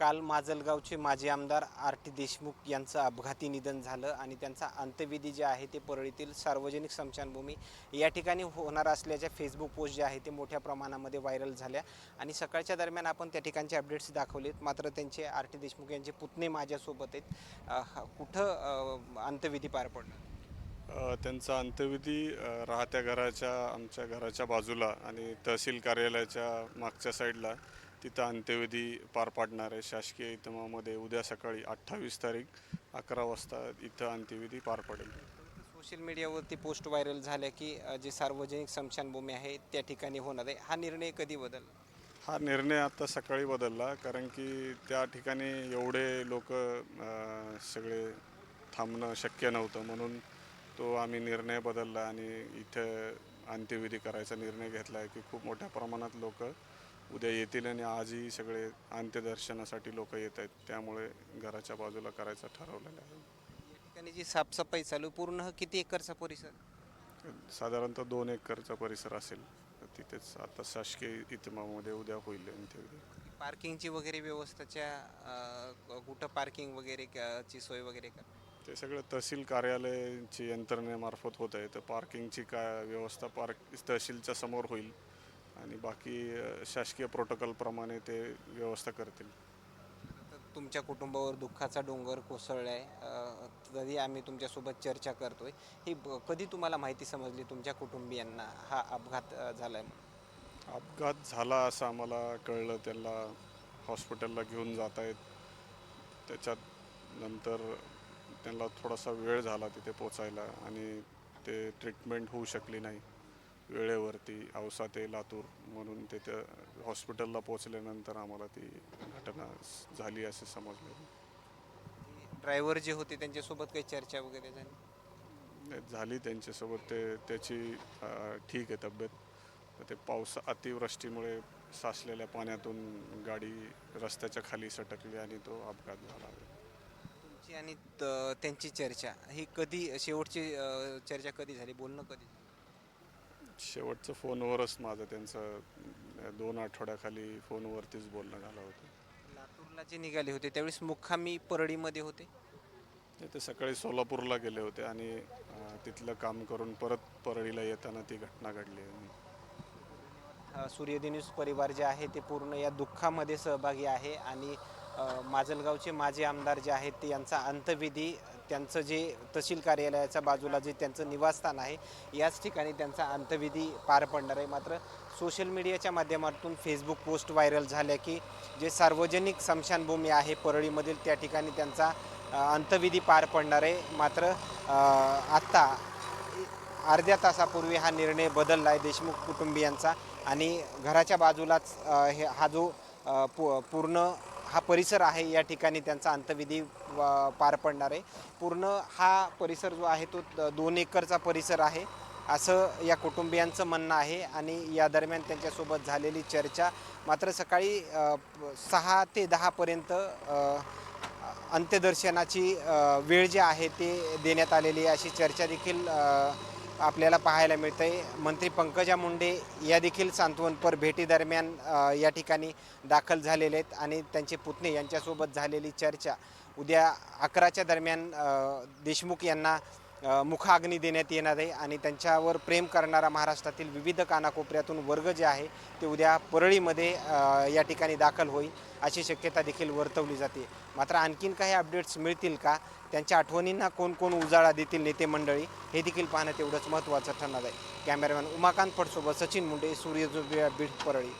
काल माजलगावचे माजी आमदार आर टी देशमुख यांचं अपघाती निधन झालं आणि त्यांचा अंत्यविधी जे आहे ते परळीतील सार्वजनिक स्मशानभूमी या ठिकाणी होणार असल्याच्या फेसबुक पोस्ट जे आहे ते मोठ्या प्रमाणामध्ये व्हायरल झाल्या. आणि सकाळच्या दरम्यान आपण त्या ठिकाणचे अपडेट्स दाखवलेत. मात्र त्यांचे आर टी देशमुख यांचे पुतणे माझ्यासोबत आहेत. कुठं अंत्यविधी पार पडला? त्यांचा अंत्यविधी राहत्या घराच्या आमच्या घराच्या बाजूला आणि तहसील कार्यालयाच्या मागच्या साईडला तिथं अंत्यविधी पार पाडणार आहे. शासकीय इतमामध्ये उद्या सकाळी अठ्ठावीस तारीख अकरा वाजता इथं अंत्यविधी पार पडेल. सोशल मीडियावरती पोस्ट व्हायरल झाल्या की जे सार्वजनिक स्मशानभूमी आहे त्या ठिकाणी होणार आहे. हा निर्णय कधी बदलला हा निर्णय आता सकाळी बदलला कारण की त्या ठिकाणी एवढे लोक सगळे थांबणं शक्य नव्हतं. म्हणून तो आम्ही निर्णय बदलला आणि इथं अंत्यविधी करायचा निर्णय घेतला आहे की खूप मोठ्या प्रमाणात लोक उद्या येतील आणि आजही सगळे अंत्यदर्शनासाठी लोक येत आहेत. त्यामुळे घराच्या बाजूला करायचं ठरवलेलं आहे. ठिकाणी जी साफसफाई चालू पूर्ण किती एकरचा परिसर? साधारणतः दोन एकरचा परिसर असेल. तर तिथेच आता शासकीय इतमामध्ये उद्या होईल पार्किंगची वगैरे व्यवस्थाच्या कुठं पार्किंग वगैरे क- ची सोय वगैरे का ते सगळं तहसील कार्यालयाची यंत्रणेमार्फत होत आहे. तर पार्किंगची काय व्यवस्था पार्क तहसीलच्या समोर होईल. आणि बाकी शासकीय प्रोटोकॉलप्रमाणे ते व्यवस्था करतील. तर तुमच्या कुटुंबावर दुःखाचा डोंगर कोसळला आहे तरी आम्ही तुमच्यासोबत चर्चा करतोय. ही ब- कधी तुम्हाला माहिती समजली तुमच्या कुटुंबियांना हा अपघात झालाय म्हणून? अपघात झाला असं आम्हाला कळलं. त्यांना हॉस्पिटलला घेऊन जात आहेत. त्याच्यात नंतर त्यांना थोडासा वेळ झाला तिथे पोचायला आणि ते ट्रीटमेंट होऊ शकली नाही. वेळेवरती औसा ते लातूर म्हणून तिथं हॉस्पिटलला पोचल्यानंतर आम्हाला ती घटना झाली असे समजले. ड्रायव्हर जे होते त्यांच्यासोबत काही चर्चा वगैरे झाली? झाली त्यांच्यासोबत. ते त्याची अ, ठीक आहे तब्येत. तर ते पाऊस अतिवृष्टीमुळे साचलेल्या पाण्यातून गाडी रस्त्याच्या खाली सटकली आणि तो अपघात झाला. तुमची आणि त- त्यांची चर्चा ही कधी शेवटची अ, चर्चा कधी झाली? बोलणं कधी झालं? शेवटचं फोनवरच माझं त्यांचं दोन आठवड्याखाली फोनवरतीच बोलणं झालं होतं. लातूरला जे निघाले होते त्यावेळेस मुक्कामी परळीमध्ये होते? ते- ते सकाळी सोलापूरला गेले होते आणि अ, तिथलं काम करून परत परळीला येताना ती घटना घडली. अ, सूर्यदी न्यूज परिवार जे आहे ते पूर्ण या दुःखामध्ये सहभागी आहे आणि माजलगावचे माजी आमदार जे आहेत ते यांचा अंतविधी त्यांचं जे तहसील कार्यालयाच्या बाजूला जे त्यांचं निवासस्थान आहे याच ठिकाणी त्यांचा अंतविधी पार पडणार आहे. मात्र सोशल मीडियाच्या माध्यमातून फेसबुक पोस्ट व्हायरल झाल्या की जे सार्वजनिक स्मशानभूमी आहे परळीमधील त्या ठिकाणी त्यांचा अंतविधी पार पडणार आहे. मात्र आत्ता अर्ध्या तासापूर्वी हा निर्णय बदलला आहे देशमुख कुटुंबियांचा आणि घराच्या बाजूलाच हे हा जो पू पूर्ण हा परिसर आहे या ठिकाणी त्यांचा अंतविधी पार पडणार आहे. पूर्ण हा परिसर जो आहे तो दोन एकरचा परिसर आहे. असं या कुटुंबियांचं म्हणणं आहे आणि या दरम्यान त्यांच्यासोबत झालेली चर्चा मात्र सकाळी सहा ते दहापर्यंत अंत्यदर्शनाची वेळ जी आहे ते देण्यात आलेली आहे अशी चर्चा देखील आपल्याला पाहायला मिळते मंत्री पंकजा मुंडे या देखील सांत्वनपर भेटीदरम्यान या ठिकाणी दाखल झालेले आहेत आणि त्यांचे पुतणे यांच्यासोबत झालेली चर्चा उद्या अकराच्या दरम्यान देशमुख यांना मुखाग्नी देण्यात येणार आहे आणि त्यांच्यावर प्रेम करणारा महाराष्ट्रातील विविध कानाकोपऱ्यातून वर्ग जे आहे ते उद्या परळीमध्ये या ठिकाणी दाखल होईल अशी शक्यता देखील वर्तवली जाते. मात्र आणखीन काही अपडेट्स मिळतील का? त्यांच्या आठवणींना कोण कोण उजाळा देतील नेते मंडळी? हे देखील पाहणं तेवढंच महत्त्वाचं ठरणार आहे. कॅमेरामॅन उमाकांत फडसोबत सचिन मुंडे सूर्यजोबिया बीड परळी.